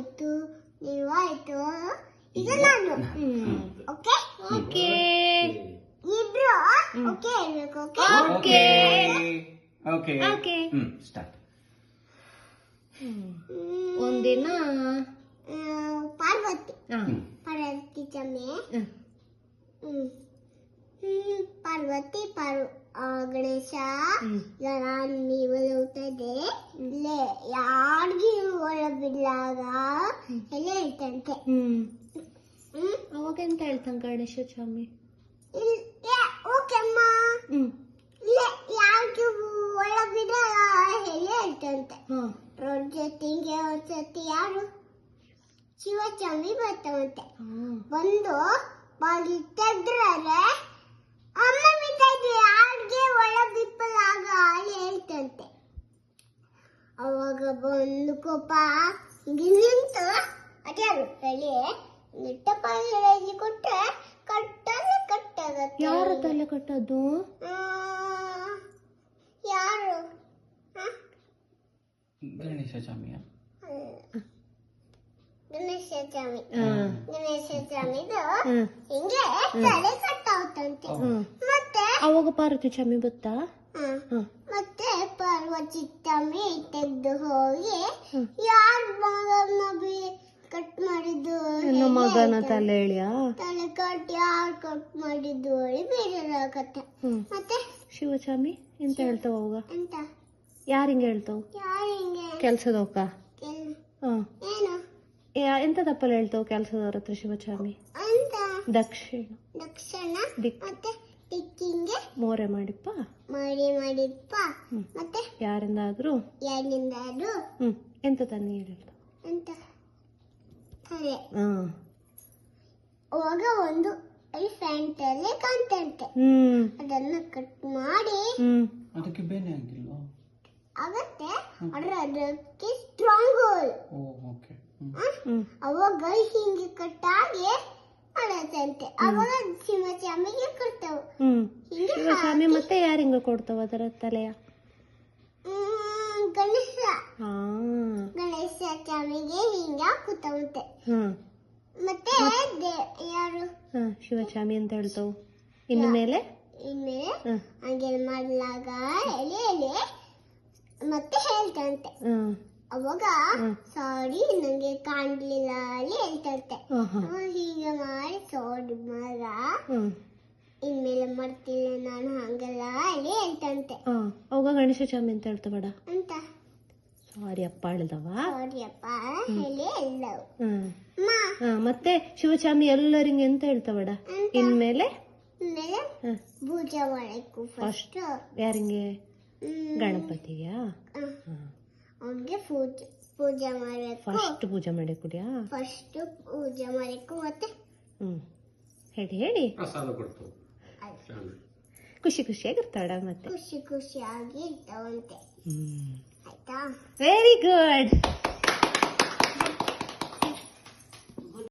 ಆಯ್ತು ನೀವು ಆಯ್ತು. ಈಗ ನಾನು ಹ್ಮ್. ಓಕೆ ಓಕೆ ಇಬ್ರು? ಓಕೆ ಹೇಳ್ಬೇಕು ಓಕೆ ಓಕೆ ಓಕೆ ಓಕೆ ಹ್ಮ್ ಸ್ಟಾರ್ಟ್ ಒಂದಿನ. ಪಾರ್ವತಿ. ಹಾ. ಪಾರ್ವತಿ ಚಮ್ಮೆ ಹ್ಮ್. ಹ್ಮ್. ಹ್ಮ್, ಪಾರ್ವತಿ ಪಾರ್ವ ಆ, ಗಣೇಶ. ನಾನು ನೀವು ಹೋಗ್ತದೆ ಇಲ್ಲೇ ಯಾರಿಗೂ ಒಳ ಬಿಡ್ಲಾಗ ಎಲ್ಲ ಹೇಳ್ತಂತೆ ಹ್ಮ್. ಅವಾಗ ಎಂತ ಹೇಳ್ತಾನೆ ಗಣೇಶ ಸ್ವಾಮಿ? ಓಕೆ ಅಮ್ಮ ಇಲ್ಲೇ ಯಾರಿಗೂ ಎಲ್ಲ ಹೇಳ್ತಂತೆ ಅವ್ರ ಜೊತೆಗೆ ಯಾರು? ಶಿವಚಾಮಿ ಬರ್ತಾವಂತೆ. ಬಂದು ಬಾಗಿ ತೆಗ್ದ್ರೆ ಅಮ್ಮ ಬಿದ್ದೈತೆ ಯಾರಿಗೆ ಒಳ ಬಿಪ್ಪಲಾಗ ಅಲ್ಲಿ ಹೇಳ್ತಂತೆ ಅವಾಗ ಕೋಪ ನಿಂತು ಅದ್ಯಾರು ಹೇಳಿ ನಿಟ್ಟಪ್ಪ ಹೇಳಿ ಕೊಟ್ರೆ ಕಟ್ಟದ ಕಟ್ಟಾಗತ್ತೆ. ಯಾರ ತಲೆ ಕಟ್ಟೋದು? ಯಾರು? ಹ? ಗಣೇಶ ಸ್ವಾಮಿಯ. ಗಣೇಶ ಸ್ವಾಮಿ. ಗಣೇಶ ಸ್ವಾಮಿದು ಹಿಂಗೆ ತಲೆ ಕಟ್ಟಾವ್ತಂತೆ ಹ್ಮ್. ಮತ್ತೆ ಅವಾಗ ಪಾರ್ವತಿ ಸ್ವಾಮಿ ಬತ್ತಾ? ಹ, ಹ್ಮ್ ಪಾರ್ವತಿ ತಮ್ಮಿ ತೆಗೆದು ಹೋಗಿ ಯಾರ್ ಮಗನ ಬಿ ಕಟ್ ಮಾಡಿದ್ದು ನನ್ನ ಮಗನ ತಲೆ ಎಳಿಯಾ? ತಲೆ ಕಟ್ ಯಾರು ಕಟ್ ಮಾಡಿದ್ದು ಹೇಳಿ ಬೇರೆ ಹ್ಮ್. ಮತ್ತೆ? ಶಿವಚಾಮಿ ಎಂತ ಹೇಳ್ತಾವ ಅವಾಗ? ಎಂತ? ಯಾರು ಹಿಂಗೆ ಹೇಳ್ತಾವ? ಯಾರು ಹಿಂಗೆ? ಕೆಲ್ಸದವಕ್ಕ ಹೋಗ ಹ್ಮ್. ಏನು? ಎಂತ ತಪ್ಪಲ್ಲಿ ಹೇಳ್ತಾವ ಕೆಲ್ಸದವ್ರ ಹತ್ರ ಶಿವಚಾಮಿ ಅಂತ ದಕ್ಷಿಣ. ದಕ್ಷಿಣ? ಮತ್ತೆ? ಟಿಕ್ಕಿಂಗೆ ಮೋರೆ ಮಾಡಿಪ್ಪ? ಮಾಡಿ ಮಾಡಿಪ್ಪ. ಮತ್ತೆ? ಯಾರಿಂದಾದ್ರೂ? ಯಾರಿಂದಾದ್ರೂ? ಹ್ಮ್. ಎಂತ ತಾನೇ ಹೇಳಿದ್ದು? ಅಂತ ತಲೆ. ಹ್ಮ್ ಅವಾಗ ಒಂದು ಎಲಿಫೆಂಟ್ ಅಲ್ಲಿ ಕಾಣ್ತಂತೆ. ಹ್ಮ್. ಅದನ್ನ ಕಟ್ ಮಾಡಿ. ಹ್ಮ್. ಅದಕ್ಕೆ ಬೇನೆ ಆಗಿಲ್ವಾ ಆಗತ್ತೆ. ಆದ್ರೆ ಅದಕ್ಕೆ ಸ್ಟ್ರಾಂಗ್ ಓ ಓಕೆ ಅವಾಗ ಹಿಂಗೆ ಕಟ್ಟಾಗಿ ಮಾಡತ್ತಂತೆ ಅವಾಗ ಶಿವಚಾಮಿಗೆ ಕೊಡ್ತಾವ. ಶಿವಸ್ವಾಮಿ ಮತ್ತೆ ಯಾರಿಂಗ ಕೊಡ್ತಾವ ಅದರ ತಲೆಯ? ಗಣೇಶ. ಗಣೇಶ ಚಾಮಿಗೆ ಹಿಂಗ ಹಾಕುತ್ತವಂತೆ ಹ್ಮ್ ಮತ್ತೆ ಯಾರು? ಹಾ ಶಿವಸ್ವಾಮಿ ಅಂತ ಹೇಳ್ತಾವ. ಇನ್ನು ಮೇಲೆ? ಇನ್ಮೇಲೆ ಹಂಗೆ ಮಾಡ್ಲಾಗ ಎಲೆ ಎಲೆ. ಮತ್ತೆ ಹೇಳ್ತಂತೆ. ಹ್ಮ್ ಅವಾಗ ಸಾರಿ ನಂಗೆ ಕಾಣ್ಲಿಲ್ಲ ಅಲ್ಲಿ ಹೇಳ್ತಂತೆ. ಹೀಗೆ ಮಾಡಿ ಸಾರಿ ಮರ. ಇನ್ಮೇಲೆ ಮಾಡ್ತಿಲ್ಲ ನಾನು ಹಂಗಲ್ಲ ಅಲ್ಲಿ ಹೇಳ್ತಂತೆ. ಹಾ. ಅವಾಗ ಗಣೇಶ ಚಾಮಿ ಅಂತ ಹೇಳ್ತಾವಡ ಅಂತ. ಸಾರಿ ಅಪ್ಪ ಹೇಳ್ದವ. ಸಾರಿ ಅಪ್ಪ ಹೇಳಿ ಎಲ್ಲವು ಮತ್ತೆ ಶಿವಚಾಮಿ ಎಲ್ಲರಿಗೆ ಅಂತ ಇನ್ಮೇಲೆ? ಆಮೇಲೆ ಹ, ಪೂಜೆ ಮಾಡಬೇಕು ಫಸ್ಟ್ ಯಾರಿಂಗೆ? ಗಣಪತಿಯಾ ಅವ್ನಿಗೆ ಪೂಜೆ ಪೂಜೆ ಮಾಡಬೇಕು. ಫಸ್ಟ್ ಪೂಜೆ ಮಾಡಿ ಕುಡಿಯಾ ಫಸ್ಟ್ ಪೂಜೆ ಮಾಡಬೇಕು ಮತ್ತೆ? ಹ್ಞೂ ಹೇಳಿ ಹೇಳಿ. ಪ್ರಸಾದ ಕೊಡ್ತು. ಖುಷಿ ಖುಷಿಯಾಗಿರ್ತಾಳ ಮತ್ತೆ. ಖುಷಿ ಖುಷಿಯಾಗಿ ಇರ್ತಾವಂತೆ. ಹ್ಮ್. ಆಯ್ತಾ? Very good